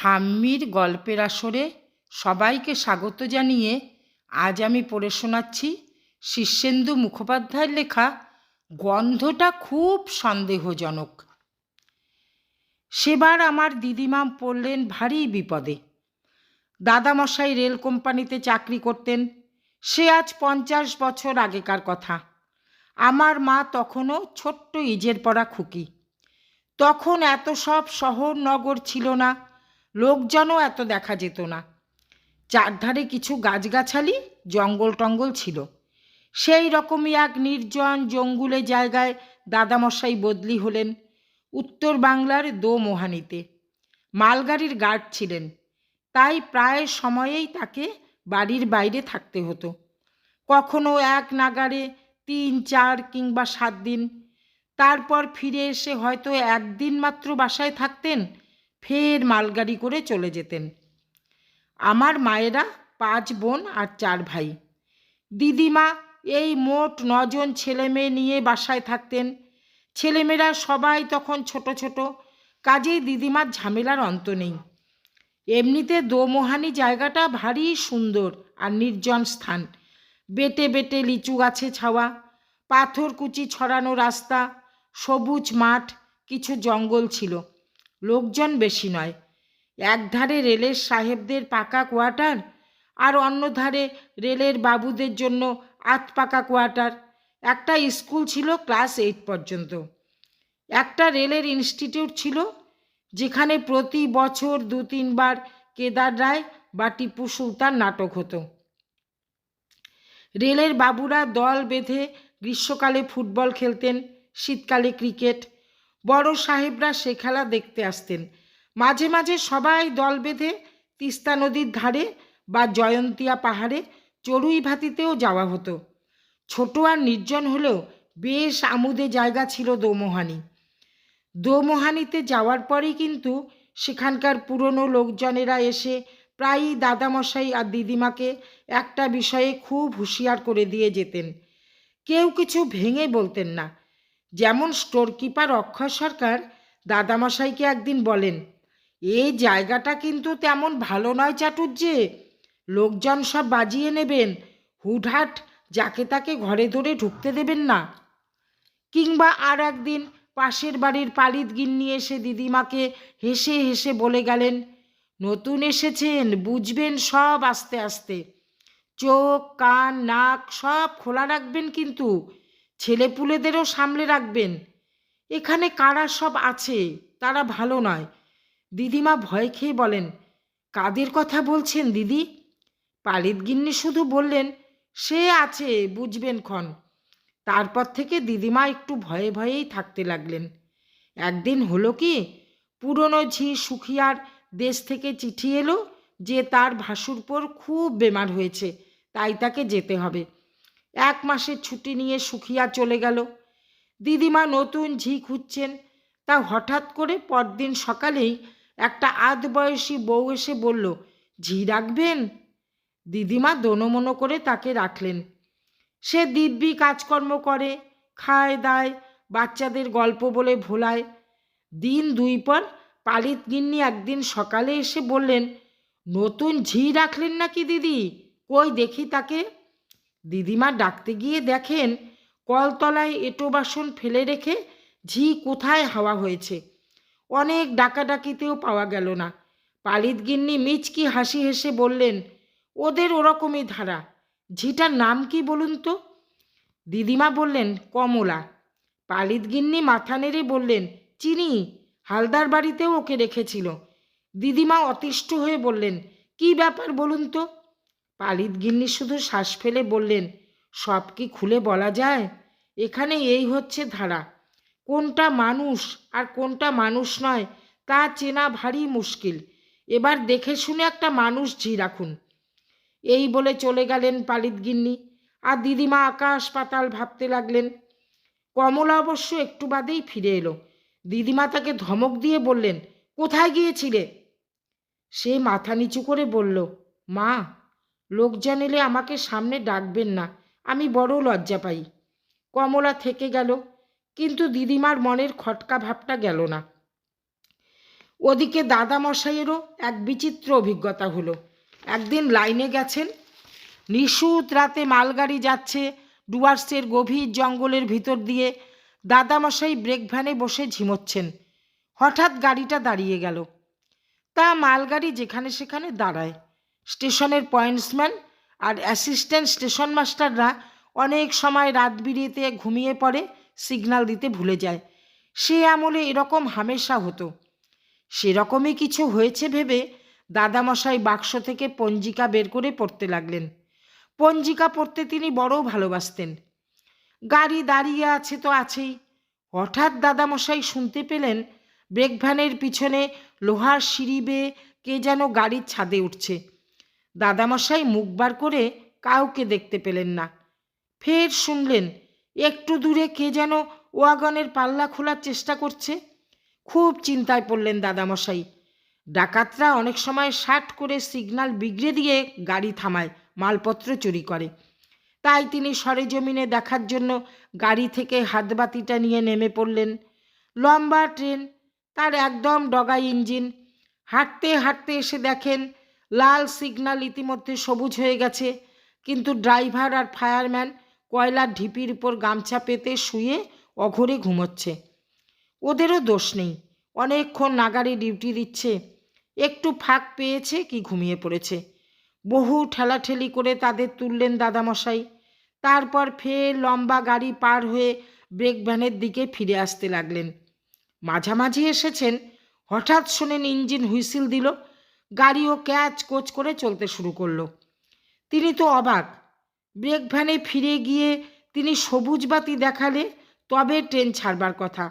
ঠাম্মির গল্পের আসরে সবাইকে স্বাগত জানিয়ে আজ আমি পড়ে শোনাচ্ছি শীর্ষেন্দু মুখোপাধ্যায়ের লেখা গন্ধটা খুব সন্দেহজনক সেবার আমার দিদিমা পড়লেন ভারী বিপদে। দাদামশাই রেল কোম্পানিতে চাকরি করতেন। সে আজ পঞ্চাশ বছর আগেকার কথা। আমার মা তখনও ছোট্ট ইজের পড়া খুকি। তখন এত সব শহর নগর ছিল না। লোকজনও এত দেখা যেত না। চারধারে কিছু গাছগাছালি, জঙ্গল টঙ্গল ছিল। সেই রকমই এক নির্জন জঙ্গুলে জায়গায় দাদামশাই বদলি হলেন উত্তর বাংলার দোমোহানিতে। মালগাড়ির গার্ড ছিলেন। তাই প্রায় সময়েই তাকে বাড়ির বাইরে থাকতে হতো। কখনো এক নাগারে তিন, চার কিংবা সাত দিন। তারপর ফিরে এসে হয়তো একদিন মাত্র বাসায় থাকতেন ফের মালগাড়ি করে চলে যেতেন। আমার মায়েরা পাঁচ বোন আর চার ভাই। দিদিমা এই মোট নজন ছেলে মেয়ে নিয়ে বাসায় থাকতেন। ছেলেমেয়েরা সবাই তখন ছোট ছোট, কাজেই দিদিমার ঝামেলার অন্ত নেই। এমনিতে দোমোহানি জায়গাটা ভারী সুন্দর আর নির্জন স্থান। বেটে বেটে লিচু গাছে ছাওয়া, পাথরকুচি ছড়ানো রাস্তা, সবুজ মাঠ, কিছু জঙ্গল ছিল। লোকজন বেশি নয়। একধারে রেলের সাহেবদের পাকা কোয়ার্টার আর অন্য ধারে রেলের বাবুদের জন্য আত পাকা কোয়ার্টার। একটা স্কুল ছিল ক্লাস এইট পর্যন্ত। একটা রেলের ইনস্টিটিউট ছিল যেখানে প্রতি বছর দু তিনবার কেদার রায় বা টিপু সুলতান নাটক হতো। রেলের বাবুরা দল বেঁধে গ্রীষ্মকালে ফুটবল খেলতেন, শীতকালে ক্রিকেট বড় সাহেবরা সে খেলা দেখতে আসতেন। মাঝে মাঝে সবাই দল বেঁধে তিস্তা নদীর ধারে বা জয়ন্তিয়া পাহাড়ে চড়ুই ভাতিতেও যাওয়া হতো। ছোট আর নির্জন হলেও বেশ আমুদে জায়গা ছিল দোমোহানি। দোমোহানিতে যাওয়ার পরেই কিন্তু সেখানকার পুরনো লোকজনেরা এসে প্রায়ই দাদামশাই আর দিদিমাকে একটা বিষয়ে খুব হুঁশিয়ার করে দিয়ে যেতেন। কেউ কিছু ভেঙে বলতেন না। যেমন স্টোর কিপার অক্ষয় সরকার, দাদামশাইকে একদিন বলেন এই জায়গাটা কিন্তু তেমন ভালো নয় চাটুর্যে লোকজন সব বাজিয়ে নেবেন। হুটহাট যাকে তাকে ঘরে ধরে ঢুকতে দেবেন না। কিংবা আর একদিন পাশের বাড়ির পালিত গিন্নি এসে দিদিমাকে হেসে হেসে বলে গেলেন, নতুন এসেছেন, বুঝবেন সব আস্তে আস্তে। চোখ, কান, নাক সব খোলা রাখবেন কিন্তু। ছেলেপুলেদেরও সামলে রাখবেন। এখানে কারা সব আছে, তারা ভালো নয়। দিদিমা ভয় খেয়ে বলেন, কাদের কথা বলছেন দিদি? পালিত গিন্নি শুধু বললেন, সে আছে, বুঝবেন ক্ষণ। তারপর থেকে দিদিমা একটু ভয়ে ভয়েই থাকতে লাগলেন। একদিন হলো কি, পুরনো ঝি সুখিয়ার দেশ থেকে চিঠি এলো যে তার ভাসুরপর খুব বেমার হয়েছে, তাই তাকে যেতে হবে। এক মাসের ছুটি নিয়ে সুখিয়া চলে গেল। দিদিমা নতুন ঝি খুঁজছেন তা হঠাৎ করে পরদিন সকালেই একটা আধ বয়সী বউ এসে বলল, ঝি রাখবেন? দিদিমা দোনমনো করে তাকে রাখলেন। সে দিব্যি কাজকর্ম করে, খায় দায়, বাচ্চাদের গল্প বলে ভোলায়। দিন দুই পর পালিত গিন্নি একদিন সকালে এসে বললেন, নতুন ঝি রাখলেন নাকি দিদি? কই দেখি তাকে? দিদিমা ডাকতে গিয়ে দেখেন কলতলায় এটো বাসন ফেলে রেখে ঝি কোথায় হাওয়া হয়েছে। অনেক ডাকাডাকিতেও পাওয়া গেল না। পালিত গিন্নি মিচকি হাসি হেসে বললেন, ওদের ওরকমই ধারা। ঝিটার নাম কি বলুন তো? দিদিমা বললেন, কমলা। পালিত গিন্নি মাথা নেড়ে বললেন, চিনি, হালদার বাড়িতেও ওকে রেখেছিল। দিদিমা অতিষ্ঠ হয়ে বললেন, কি ব্যাপার বলুন তো? পালিত গিন্নি শুধু শ্বাস ফেলে বললেন, সব কি খুলে বলা যায়? এখানে এই হচ্ছে ধারা। কোনটা মানুষ আর কোনটা মানুষ নয়, তা চেনা ভারী মুশকিল। এবার দেখে শুনে একটা মানুষ ঝি রাখুন। এই বলে চলে গেলেন পালিত গিন্নি। আর দিদিমা আকাশ পাতাল ভাবতে লাগলেন। কমলা অবশ্য একটু বাদেই ফিরে এলো। দিদিমা তাকে ধমক দিয়ে বললেন, কোথায় গিয়েছিলে? সে মাথা নিচু করে বলল, মা লোকজন এলে আমাকে সামনে ডাকবেন না। আমি বড় লজ্জা পাই। কমলা থেকে গেল, কিন্তু দিদিমার মনের খটকা ভাবটা গেল না। ওদিকে দাদামশাইয়েরও এক বিচিত্র অভিজ্ঞতা হলো। একদিন লাইনে গেছেন, নিশুত রাতে মালগাড়ি যাচ্ছে ডুয়ার্সের গভীর জঙ্গলের ভিতর দিয়ে। দাদামশাই ব্রেক ভ্যানে বসে ঝিমোচ্ছেন। হঠাৎ গাড়িটা দাঁড়িয়ে গেল। তা মালগাড়ি যেখানে সেখানে দাঁড়ায়। স্টেশনের পয়েন্টসম্যান আর অ্যাসিস্ট্যান্ট স্টেশন মাস্টাররা অনেক সময় রাত বিরিয়েতে ঘুমিয়ে পড়ে সিগন্যাল দিতে ভুলে যায়। সে আমলে এরকম হামেশা হতো। সেরকমই কিছু হয়েছে ভেবে দাদামশাই বাক্স থেকে পঞ্জিকা বের করে পড়তে লাগলেন। পঞ্জিকা পড়তে তিনি বড় ভালোবাসতেন। গাড়ি দাঁড়িয়ে আছে তো আছেই। হঠাৎ দাদামশাই শুনতে পেলেন ব্রেক ভ্যানের পিছনে লোহার সিঁড়ি বেয়ে কে যেন গাড়ির ছাদে উঠছে। দাদামশাই মুখ বার করে কাউকে দেখতে পেলেন না। ফের শুনলেন, একটু দূরে কে যেন ওয়াগনের পাল্লা খোলার চেষ্টা করছে। খুব চিন্তায় পড়লেন দাদামশাই। ডাকাতরা অনেক সময় শার্ট করে সিগন্যাল বিগড়ে দিয়ে গাড়ি থামায়, মালপত্র চুরি করে। তাই তিনি সরেজমিনে দেখার জন্য গাড়ি থেকে হাতবাতিটা নিয়ে নেমে পড়লেন। লম্বা ট্রেন, তার একদম ডগা ইঞ্জিন। হাঁটতে হাঁটতে এসে দেখেন লাল সিগন্যাল ইতিমধ্যে সবুজ হয়ে গেছে, কিন্তু ড্রাইভার আর ফায়ারম্যান কয়লার ঢিপির উপর গামছা পেতে শুয়ে অঘরে ঘুমোচ্ছে। ওদেরও দোষ নেই, অনেকক্ষণ নাগারে ডিউটি দিচ্ছে, একটু ফাঁক পেয়েছে কি ঘুমিয়ে পড়েছে। বহু ঠেলাঠেলি করে তাদের তুললেন দাদামশাই, তারপর ফের লম্বা গাড়ি পার হয়ে ব্রেক ভ্যানের দিকে ফিরে আসতে লাগলেন। মাঝামাঝি এসেছেন, হঠাৎ শোনেন ইঞ্জিন হুইসিল দিল গাড়িও ক্যাচ কোচ করে চলতে শুরু করল। তিনি তো অবাক। ব্রেক ভ্যানে ফিরে গিয়ে তিনি সবুজ বাতি দেখালে তবে ট্রেন ছাড়বার কথা।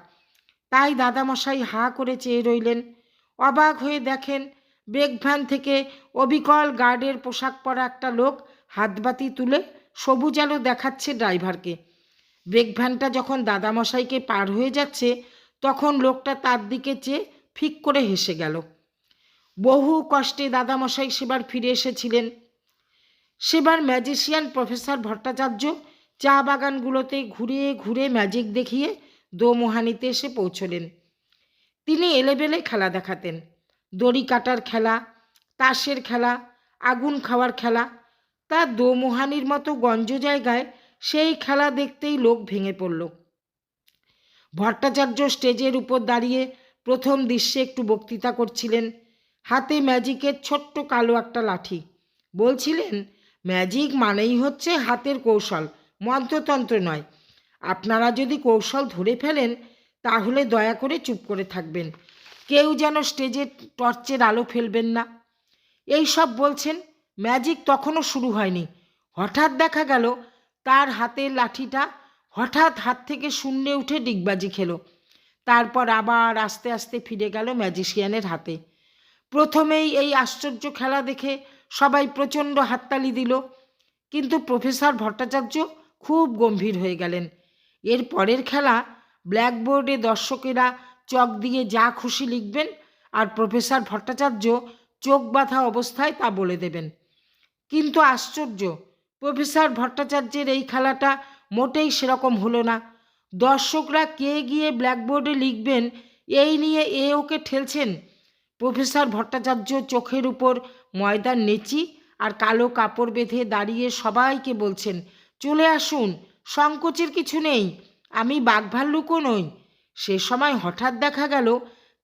তাই দাদামশাই হা করে চেয়ে রইলেন। অবাক হয়ে দেখেন ব্রেক ভ্যান থেকে অবিকল গার্ডের পোশাক পরা একটা লোক হাতবাতি তুলে সবুজ আলো দেখাচ্ছে ড্রাইভারকে। ব্রেক ভ্যানটা যখন দাদামশাইকে পার হয়ে যাচ্ছে, তখন লোকটা তার দিকে চেয়ে ফিক করে হেসে গেল। বহু কষ্টে দাদামশাই সেবার ফিরে এসেছিলেন। সেবার ম্যাজিশিয়ান প্রফেসর ভট্টাচার্য চা বাগানগুলোতে ঘুরে ঘুরে ম্যাজিক দেখিয়ে দোমোহানিতে এসে পৌঁছলেন। তিনি এলেবেলে খেলা দেখাতেন। দড়ি কাটার খেলা, তাসের খেলা, আগুন খাওয়ার খেলা, তা দোমোহানির মতো গঞ্জ জায়গায় সেই খেলা দেখতেই লোক ভেঙে পড়ল। ভট্টাচার্য স্টেজের উপর দাঁড়িয়ে প্রথম দৃশ্যে একটু বক্তৃতা করছিলেন। হাতে ম্যাজিকের ছোট্ট কালো একটা লাঠি। বলছিলেন, ম্যাজিক মানেই হচ্ছে হাতের কৌশল, মন্ত্রতন্ত্র নয়। আপনারা যদি কৌশল ধরে ফেলেন, তাহলে দয়া করে চুপ করে থাকবেন। কেউ যেন স্টেজে টর্চের আলো ফেলবেন না। এই সব বলছেন, ম্যাজিক তখনও শুরু হয়নি। হঠাৎ দেখা গেল, তার হাতের লাঠিটা হঠাৎ হাত থেকে শূন্যে উঠে ডিগবাজি খেলো। তারপর আবার আস্তে আস্তে ফিরে গেল ম্যাজিশিয়ানের হাতে। প্রথমেই এই আশ্চর্য খেলা দেখে সবাই প্রচণ্ড হাততালি দিল, কিন্তু প্রফেসর ভট্টাচার্য খুব গম্ভীর হয়ে গেলেন। এর পরের খেলা ব্ল্যাকবোর্ডে দর্শকেরা চক দিয়ে যা খুশি লিখবেন আর প্রফেসর ভট্টাচার্য চোখ বাঁধা অবস্থায় তা বলে দেবেন। কিন্তু আশ্চর্য, প্রফেসর ভট্টাচার্যের এই খেলাটা মোটেই সেরকম হলো না। দর্শকরা কে গিয়ে ব্ল্যাকবোর্ডে লিখবেন, এই নিয়ে এ ওকে ঠেলছেন প্রফেসর ভট্টাচার্য চোখের উপর ময়দার নেচি আর কালো কাপড় বেঁধে দাঁড়িয়ে সবাইকে বলছেন, চলে আসুন, সংকোচের কিছু নেই, আমি বাঘভাল্লুকও নই। সে সময় হঠাৎ দেখা গেল,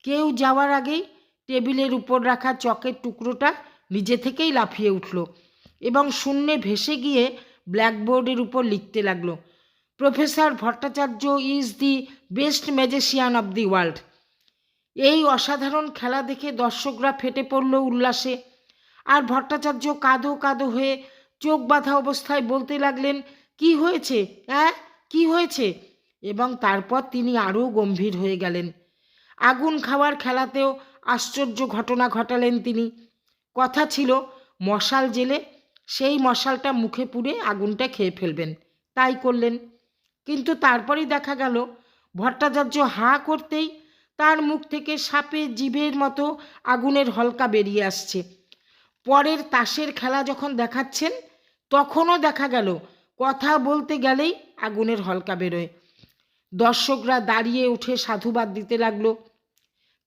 কেউ যাওয়ার আগেই টেবিলের উপর রাখা চকের টুকরোটা নিজে থেকেই লাফিয়ে উঠল এবং শূন্যে ভেসে গিয়ে ব্ল্যাকবোর্ডের উপর লিখতে লাগল, professor Bhattacharya is the best magician of the world. এই অসাধারণ খেলা দেখে দর্শকরা ফেটে পড়ল উল্লাসে। আর ভট্টাচার্য কাঁদো কাঁদো হয়ে চোখ বাঁধা অবস্থায় বলতে লাগলেন, কি হয়েছে? হ্যাঁ কি হয়েছে? এবং তারপর তিনি আরও গম্ভীর হয়ে গেলেন। আগুন খাওয়ার খেলাতেও আশ্চর্য ঘটনা ঘটালেন তিনি। কথা ছিল, মশাল জেলে সেই মশালটা মুখে পুড়ে আগুনটা খেয়ে ফেলবেন। তাই করলেন। কিন্তু তারপরেই দেখা গেল, ভট্টাচার্য হাঁ করতেই তার মুখ থেকে সাপে জিভের মতো আগুনের হলকা বেরিয়ে আসছে। পরের তাসের খেলা যখন দেখাচ্ছেন, তখনও দেখা গেল, কথা বলতে গেলেই আগুনের হলকা বেরোয়। দর্শকরা দাঁড়িয়ে উঠে সাধুবাদ দিতে লাগল।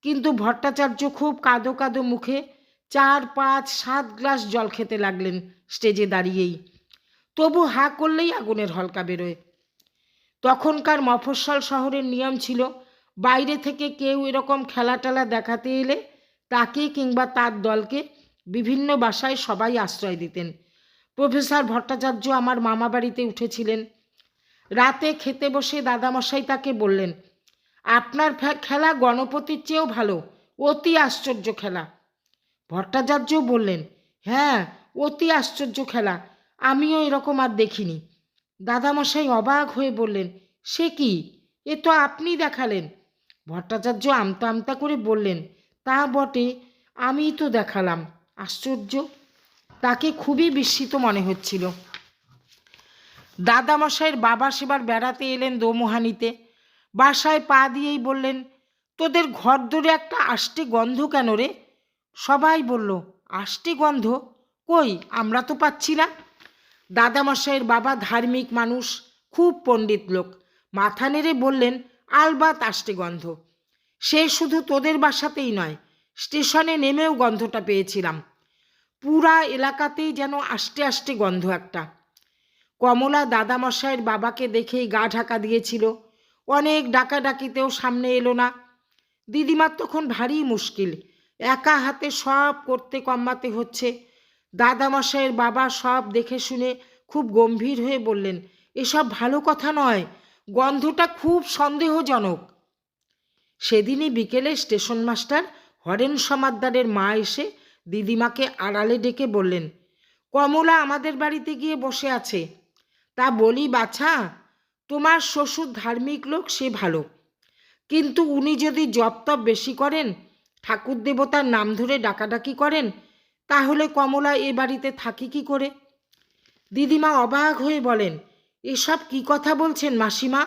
কিন্তু ভট্টাচার্য খুব কাঁদো কাঁদো মুখে চার, পাঁচ, সাত গ্লাস জল খেতে লাগলেন স্টেজে দাঁড়িয়েই। তবু হা করলেই আগুনের হলকা বেরোয়। তখনকার মফস্বল শহরের নিয়ম ছিল বাইরে থেকে কেউ এরকম খেলা টেলা দেখাতে এলে তাকে কিংবা তার দলকে বিভিন্ন বাসায় সবাই আশ্রয় দিতেন। প্রফেসর ভট্টাচার্য আমার মামা বাড়িতে উঠেছিলেন। রাতে খেতে বসে দাদামশাই তাকে বললেন, আপনার খেলা গণপতির চেয়েও ভালো, অতি আশ্চর্য খেলা। ভট্টাচার্য বললেন হ্যাঁ অতি আশ্চর্য খেলা, আমিও এরকম আর দেখিনি। দাদামশাই অবাক হয়ে বললেন, সে কি? এ তো আপনি দেখালেন। ভট্টাচার্য আমতা আমতা করে বললেন, তা বটে, আমিই তো দেখালাম। আশ্চর্য। তাকে খুবই বিস্মিত মনে হচ্ছিল। দাদামশাইয়ের বাবা সেবার বেড়াতে এলেন দোমোহানিতে। বাসায় পা দিয়েই বললেন, তোদের ঘর দূরে একটা আষ্টে গন্ধ কেন রে? সবাই বলল, আষ্টে গন্ধ? কই, আমরা তো পাচ্ছি না। দাদামশাইয়ের বাবা ধার্মিক মানুষ, খুব পণ্ডিত লোক। মাথা নেড়ে বললেন আলবাত আষ্টে গন্ধ। সে শুধু তোদের বাসাতেই নয়, স্টেশনে নেমেও গন্ধটা পেয়েছিলাম। পুরা এলাকাতেই যেন আষ্টে আষ্টে গন্ধ একটা। কমলা দাদামশাইয়ের বাবাকে দেখেই গা ঢাকা দিয়েছিল। অনেক ডাকাডাকিতেও সামনে এলো না। দিদিমার তখন ভারী মুশকিল, একা হাতে সব করতে কম্মাতে হচ্ছে। দাদামশাইয়ের বাবা সব দেখে শুনে খুব গম্ভীর হয়ে বললেন, এসব ভালো কথা নয় গন্ধটা খুব সন্দেহজনক। সেদিনই বিকেলে স্টেশন মাস্টার হরেন সমাদ্দারের মা এসে দিদিমাকে আড়ালে ডেকে বললেন, কমলা আমাদের বাড়িতে গিয়ে বসে আছে। তা বলি, বাছা, তোমার শ্বশুর ধার্মিক লোক, সে ভালো। কিন্তু উনি যদি জপ তপ বেশি করেন, ঠাকুর দেবতার নাম ধরে ডাকাডাকি করেন, তাহলে কমলা এ বাড়িতে থাকি কি করে? দিদিমা অবাক হয়ে বলেন এসব কি কথা বলছেন মাসিমা?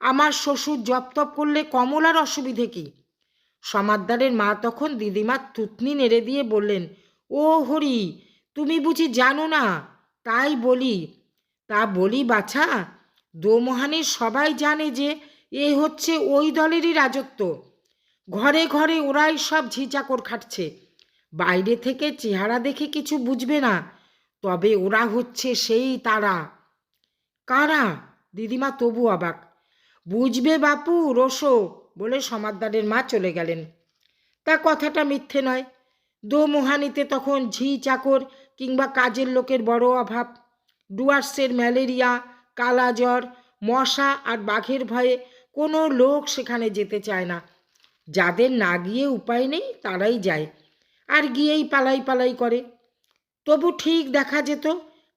আমার শ্বশুর জপ তপ করলে কমলার অসুবিধে কি? সমাদ্দারের মা তখন দিদিমার থুতনি নেড়ে দিয়ে বললেন, ও হরি, তুমি বুঝি জানো না? তাই বলি। তা বলি বাছা, দোমোহানের সবাই জানে যে এ হচ্ছে ওই দলেরই রাজত্ব। ঘরে ঘরে ওরাই সব ঝিচাকর খাটছে। বাইরে থেকে চেহারা দেখে কিছু বুঝবে না, তবে ওরা হচ্ছে সেই তারা। কারা? দিদিমা তবু অবাক। বুঝবে বাপু, রোসো, বলে সমাদ্দারের মা চলে গেলেন। তা কথাটা মিথ্যে নয়। দোমোহানিতে তখন ঝি চাকর কিংবা কাজের লোকের বড় অভাব। ডুয়ার্সের ম্যালেরিয়া কালাজ্বর মশা আর বাঘের ভয়ে কোনো লোক সেখানে যেতে চায় না। যাদের না গিয়ে উপায় নেই, তারাই যায় আর গিয়েই পালাই পালাই করে। তবু ঠিক দেখা যেত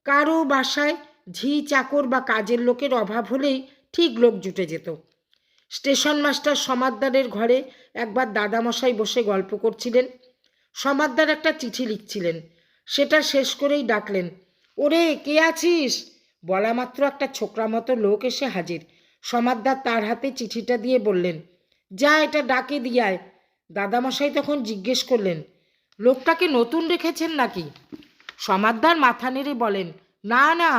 কারও বাসায় ঝি চাকর বা কাজের লোকের অভাব হলেই ঠিক লোক জুটে যেত। স্টেশন মাস্টার সমাদ্দারের ঘরে একবার দাদামশাই বসে গল্প করছিলেন। সমাদ্দার একটা চিঠি লিখছিলেন। সেটা শেষ করেই ডাকলেন, ওরে, কে আছিস? বলা মাত্র একটা ছোকরা মতো লোক এসে হাজির। সমাদ্দার তার হাতে চিঠিটা দিয়ে বললেন, যা, এটা ডাকে দিয়ায় দাদামশাই তখন জিজ্ঞেস করলেন, লোকটাকে নতুন রেখেছেন নাকি? সমাদ্দার মাথা নেড়ে বলেন, না না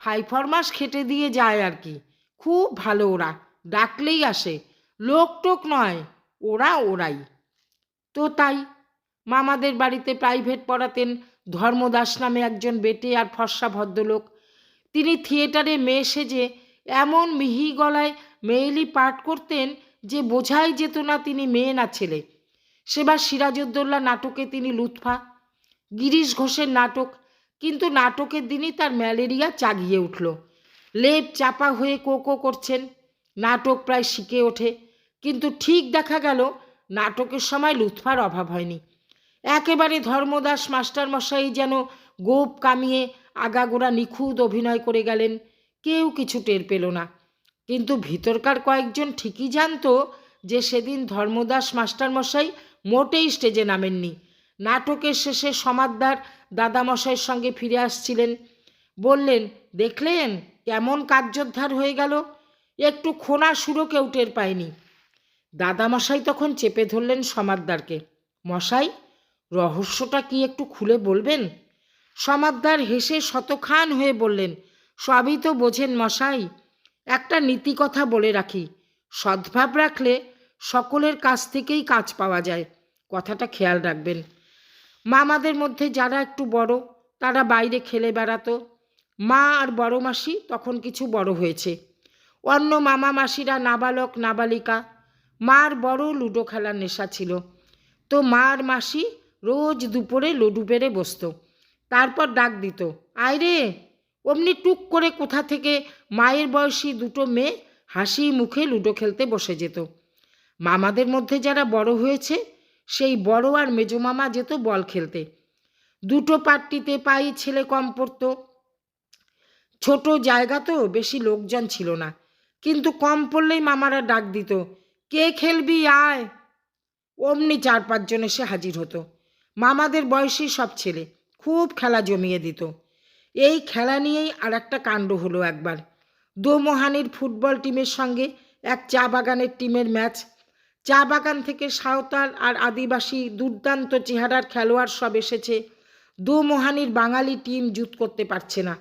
ফাই ফরমাস খেটে দিয়ে যায় আর কি। খুব ভালো ওরা, ডাকলেই আসে। লোক টোক নয়, ওরা ওরাই। তো তাই, মামাদের বাড়িতে প্রাইভেট পড়াতেন ধর্মদাস নামে একজন বেটে আর ফর্সা ভদ্রলোক। তিনি থিয়েটারে মেয়ে সেজে এমন মিহি গলায় মেয়েলি পাঠ করতেন যে বোঝাই যেত না তিনি মেয়ে না ছেলে। সেবার সিরাজউদ্দৌলা নাটকে তিনি লুৎফা, গিরিশ ঘোষের নাটক কিন্তু নাটকের দিনই তার ম্যালেরিয়া চাগিয়ে উঠল। লেপ চাপা হয়ে কোকো করছেন। নাটক প্রায় শিখে ওঠে। কিন্তু ঠিক দেখা গেল, নাটকের সময় লুৎফার অভাব হয়নি। একেবারে ধর্মদাস মাস্টারমশাই যেন গোপ কামিয়ে আগাগোড়া নিখুঁত অভিনয় করে গেলেন, কেউ কিছু টের পেল না। কিন্তু ভিতরকার কয়েকজন ঠিকই জানতো যে সেদিন ধর্মদাস মাস্টারমশাই মোটেই স্টেজে নামেননি। নাটকের শেষে সমাদদার দাদামশাইয়ের সঙ্গে ফিরে আসছিলেন। বললেন, দেখলেন কেমন কার্যোদ্ধার হয়ে গেল? একটু খোনা সুরও কেউ টের পায়নি। দাদামশাই তখন চেপে ধরলেন সমাদদারকে। মশাই, রহস্যটা কি একটু খুলে বলবেন? সমাদদার হেসে শতখান হয়ে বললেন, সবই তো বোঝেন মশাই। একটা নীতি কথা বলে রাখি, সদ্ভাব রাখলে সকলের কাছ থেকেই কাজ পাওয়া যায়। কথাটা খেয়াল রাখবেন। মামাদের মধ্যে যারা একটু বড়, তারা বাইরে খেলে বেড়াতো। মা আর বড় মাসি তখন কিছু বড় হয়েছে। অন্য মামা মাসিরা নাবালক, নাবালিকা। মার বড় লুডো খেলার নেশা ছিল। তো মার মাসি রোজ দুপুরে লুডু পেরে বসতো। তারপর ডাক দিত, আয় রে! অমনি টুক করে কোথা থেকে মায়ের বয়সী দুটো মেয়ে হাসি মুখে লুডো খেলতে বসে যেত। মামাদের মধ্যে যারা বড় হয়েছে সেই বড় আর মেজো মামা যেত বল খেলতে। দুটো পাট্টিতে পাই ছেলে কম পড়তো। ছোট জায়গা তো, বেশি লোকজন ছিল না। কিন্তু কম পড়লেই মামারা ডাক দিত, কে খেলবি, আয়। অমনি চার পাঁচজন এসে হাজির হতো। মামাদের বয়সী সব ছেলে খুব খেলা জমিয়ে দিত। এই খেলা নিয়েই আর একটা কাণ্ড হলো একবার। দোমোহানির ফুটবল টিমের সঙ্গে এক চা বাগানের টিমের ম্যাচ চা বাগান থেকে সাঁওতাল আর আদিবাসী দুর্দান্ত চেহারার খেলোয়াড় সব এসেছে। দোমোহানির বাঙালি টিম জুত করতে পারছে না।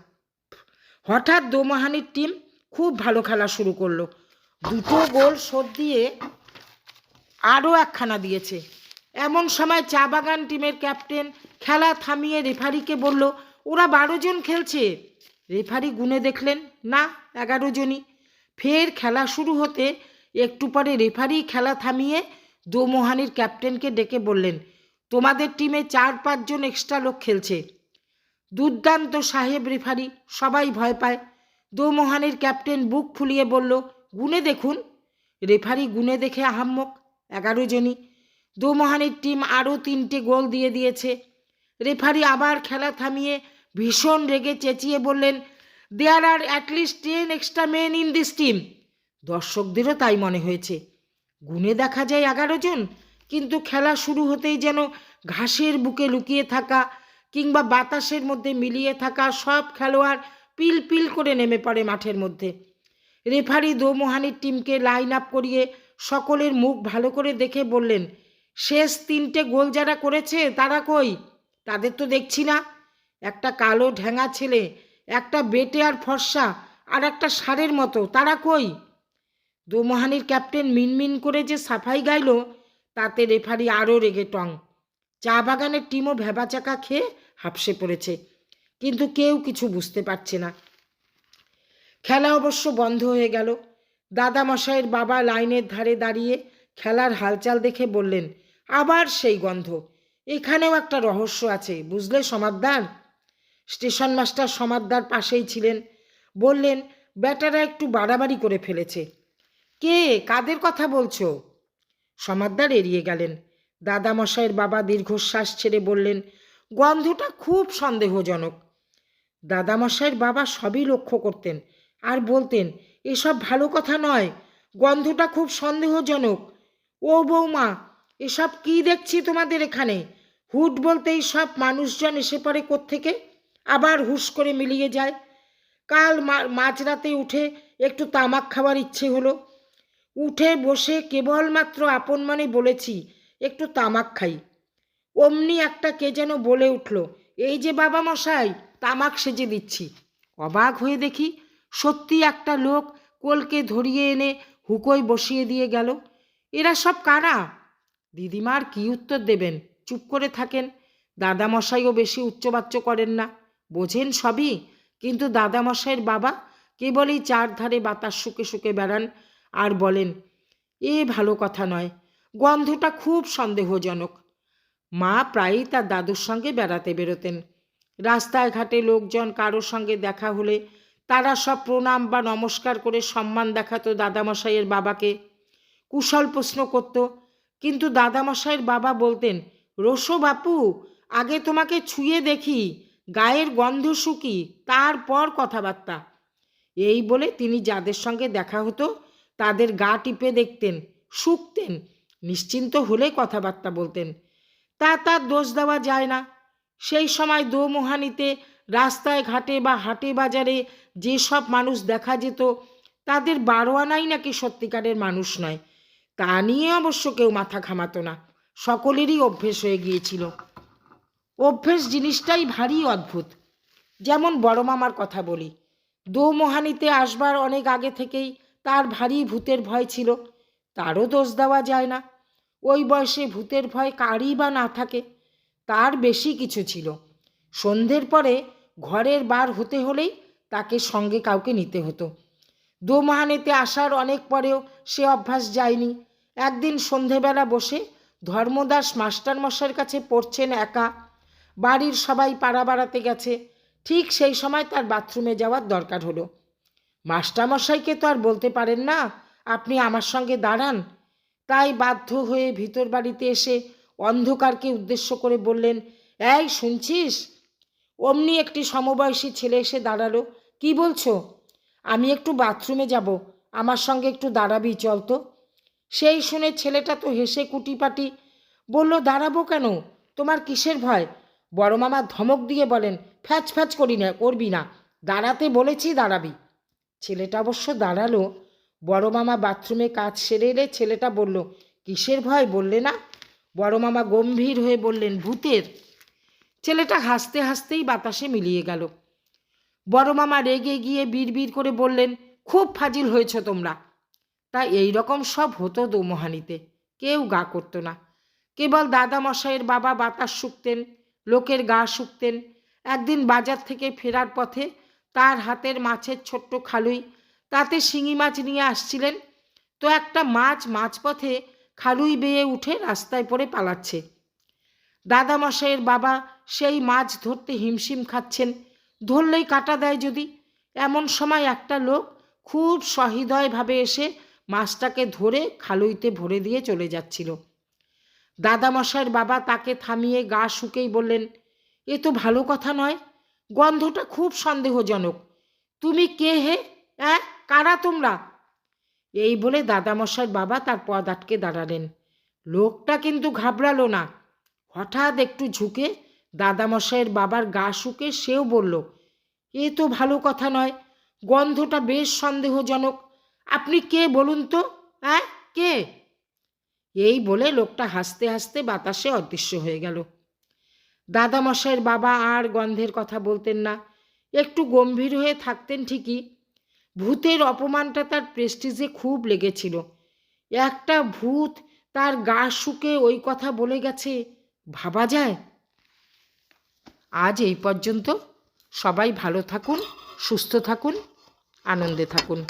হঠাৎ দোমোহানির টিম খুব ভালো খেলা শুরু করল। দুটো গোল শোধ দিয়ে আরও একখানা দিয়েছে। এমন সময় চা বাগান টিমের ক্যাপ্টেন খেলা থামিয়ে রেফারিকে বলল, ওরা বারো জন খেলছে। রেফারি গুনে দেখলেন, না, এগারো জনই। ফের খেলা শুরু হতে একটু পরে রেফারি খেলা থামিয়ে দোমোহানির ক্যাপ্টেনকে ডেকে বললেন, তোমাদের টিমে চার পাঁচজন এক্সট্রা লোক খেলছে। দুর্দান্ত সাহেব রেফারি, সবাই ভয় পায়। দোমোহানির ক্যাপ্টেন বুক ফুলিয়ে বলল, গুনে দেখুন। রেফারি গুনে দেখে আহাম্মক, এগারো জনই। দোমোহানির টিম আরও তিনটে গোল দিয়ে দিয়েছে। রেফারি আবার খেলা থামিয়ে ভীষণ রেগে চেঁচিয়ে বললেন there are at least ten extra men in this team দর্শকদেরও তাই মনে হয়েছে। গুনে দেখা যায় এগারো জন, কিন্তু খেলা শুরু হতেই যেন ঘাসের বুকে লুকিয়ে থাকা কিংবা বাতাসের মধ্যে মিলিয়ে থাকা সব খেলোয়াড় পিল পিল করে নেমে পড়ে মাঠের মধ্যে। রেফারি দোমোহানির টিমকে লাইন আপ করিয়ে সকলের মুখ ভালো করে দেখে বললেন, শেষ তিনটে গোল যারা করেছে তারা কই? তাদের তো দেখছি না। একটা কালো ঢ্যাঙা ছেলে, একটা বেটে আর ফর্সা, আর একটা সারের মতো, তারা কই? দোমোহানির ক্যাপ্টেন মিনমিন করে যে সাফাই গাইল, তাতে রেফারি আরও রেগে টং। চা বাগানের টিমও ভেবাচাকা খেয়ে হাফসে পড়েছে, কিন্তু কেউ কিছু বুঝতে পারছে না। খেলা অবশ্য বন্ধ হয়ে গেল। দাদামশাইয়ের বাবা লাইনের ধারে দাঁড়িয়ে খেলার হালচাল দেখে বললেন, আবার সেই গন্ধ। এখানেও একটা রহস্য আছে, বুঝলে সমাদদার? স্টেশন মাস্টার সমাদদার পাশেই ছিলেন। বললেন, ব্যাটারা একটু বাড়াবাড়ি করে ফেলেছে। কে? কাদের কথা বলছো? সমাদদার এড়িয়ে গেলেন। দাদামশাইয়ের বাবা দীর্ঘশ্বাস ছেড়ে বললেন, গন্ধটা খুব সন্দেহজনক। দাদামশাইয়ের বাবা সবই লক্ষ্য করতেন আর বলতেন, এসব ভালো কথা নয়, গন্ধটা খুব সন্দেহজনক। ও বৌমা, এসব কি দেখছি তোমাদের এখানে? হুট বলতেই সব মানুষজন এসে পড়ে কোত্থেকে? আবার হুশ করে মিলিয়ে যায়। কাল মাঝরাতে উঠে একটু তামাক খাওয়ার ইচ্ছে হলো। উঠে বসে কেবলমাত্র আপন মনে বলেছি, একটু তামাক খাই। অমনি একটা কে যেন বলে উঠল, এই যে বাবা মশাই, তামাক সেজে দিচ্ছি। অবাক হয়ে দেখি সত্যি একটা লোক কোলকে ধরিয়ে এনে হুকোয় বসিয়ে দিয়ে গেল। এরা সব কারা? দিদিমার কি উত্তর দেবেন? চুপ করে থাকেন। দাদামশাইও বেশি উচ্চবাচ্য করেন না। বোঝেন সবই, কিন্তু দাদামশাইয়ের বাবা কেবলই চারধারে বাতাস শুকে শুকে বেড়ান। আর বলেন, এ ভালো কথা নয়, গন্ধটা খুব সন্দেহজনক। মা প্রায়ই তার দাদুর সঙ্গে বেড়াতে বেরোতেন। রাস্তায় ঘাটে লোকজন কারোর সঙ্গে দেখা হলে তারা সব প্রণাম বা নমস্কার করে সম্মান দেখাতো দাদামশাইয়ের বাবাকে। কুশল প্রশ্ন করত, কিন্তু দাদামশাইয়ের বাবা বলতেন, রসো বাপু, আগে তোমাকে ছুঁয়ে দেখি, গায়ের গন্ধ শুকি, তারপর কথাবার্তা। এই বলে তিনি যাদের সঙ্গে দেখা হতো তাদের গা টিপে দেখতেন, শুকতেন, নিশ্চিন্ত হলে কথাবার্তা বলতেন। তা তার দোষ দেওয়া যায় না। সেই সময় দোমোহানিতে রাস্তায় ঘাটে বা হাটে বাজারে যেসব মানুষ দেখা যেত, তাদের বারো আনাই নাকি সত্যিকারের মানুষ নয়। তা নিয়ে অবশ্য কেউ মাথা ঘামাতো না। সকলেরই অভ্যেস হয়ে গিয়েছিল। অভ্যেস জিনিসটাই ভারী অদ্ভুত। যেমন বড় মামার কথা বলি। দোমোহানিতে আসবার অনেক আগে থেকেই তার ভারী ভূতের ভয় ছিল, তারও দোষ দেওয়া যায় না। ওই বয়সে ভূতের ভয় কারই বা না থাকে, তার বেশি কিছু ছিল। সন্ধ্যের পরে ঘরের বার হতে হলেই তাকে সঙ্গে কাউকে নিতে হতো। দোমাহানেতে আসার অনেক পরেও সে অভ্যাস যায়নি। একদিন সন্ধেবেলা বসে ধর্মদাস মাস্টারমশাইয়ের কাছে পড়ছেন একা। বাড়ির সবাই পাড়া বাড়াতে গেছে। ঠিক সেই সময় তার বাথরুমে যাওয়ার দরকার হলো। মাস্টারমশাইকে তো আর বলতে পারেন না, আপনি আমার সঙ্গে দাঁড়ান। তাই বাধ্য হয়ে ভিতর বাড়িতে এসে অন্ধকারকে উদ্দেশ্য করে বললেন, এই, শুনছিস? অমনি একটি সমবয়সী ছেলে এসে দাঁড়াল। কি বলছো? আমি একটু বাথরুমে যাব, আমার সঙ্গে একটু দাঁড়াবি, চল তো। সেই শুনে ছেলেটা তো হেসে কুটিপাটি বলল, দাঁড়াবো কেন? তোমার কিসের ভয়? বড় মামা ধমক দিয়ে বলেন, ফ্যাচ ফ্যাচ করি না, করবি না। দাঁড়াতে বলেছি, দাঁড়াবি। ছেলেটা অবশ্য দাঁড়াল। বড় মামা বাথরুমে কাজ সেরে এলে ছেলেটা বলল, কিসের ভয় বললে না? বড় মামা গম্ভীর হয়ে বললেন, ভূতের। ছেলেটা হাসতে হাসতেই বাতাসে মিলিয়ে গেল। বড় মামা রেগে গিয়ে বিড়বিড় করে বললেন, খুব ফাজিল হয়েছ তোমরা। তা এই রকম সব হতো দোমোহানিতে, কেউ গা করতো না। কেবল দাদা মশাইয়ের বাবা বাতাস শুকতেন, লোকের গা শুকতেন। একদিন বাজার থেকে ফেরার পথে তার হাতের মাছের ছোট্ট খালুই। তাতে শিঙি মাছ নিয়ে আসছিলেন। তো একটা মাছ মাঝপথে খালুই বেয়ে উঠে রাস্তায় পড়ে পালাচ্ছে। দাদামশাইয়ের বাবা সেই মাছ ধরতে হিমশিম খাচ্ছেন। ধরলেই কাটা দেয় যদি। এমন সময় একটা লোক খুব সহৃদয়ভাবে এসে মাছটাকে ধরে খালুইতে ভরে দিয়ে চলে যাচ্ছিল। দাদামশাইয়ের বাবা তাকে থামিয়ে গা শুকেই বললেন, এ তো ভালো কথা নয়। গন্ধটা খুব সন্দেহজনক। তুমি কে হে? অ্যাঁ, কারা তোমরা? এই বলে দাদামশাইয়ের বাবা তার পদ আটকে দাঁড়ালেন। লোকটা কিন্তু ঘাবড়ালো না। হঠাৎ একটু ঝুঁকে দাদামশাইয়ের বাবার গা শুকে সেও বলল, এ তো ভালো কথা নয়। গন্ধটা বেশ সন্দেহজনক। আপনি কে বলুন তো? হ্যাঁ কে? এই বলে লোকটা হাসতে হাসতে বাতাসে অদৃশ্য হয়ে গেল। দাদামশাইয়ের বাবা আর গন্ধের কথা বলতেন না। একটু গম্ভীর হয়ে থাকতেন ঠিকই। ভূতের অপমানটা তার প্রেস্টিজে খুব লেগেছিল। একটা ভূত তার গা শুকে ওই কথা বলে গেছে, ভাবা যায়? আজ এই পর্যন্ত। সবাই ভালো থাকুন, সুস্থ থাকুন, আনন্দে থাকুন।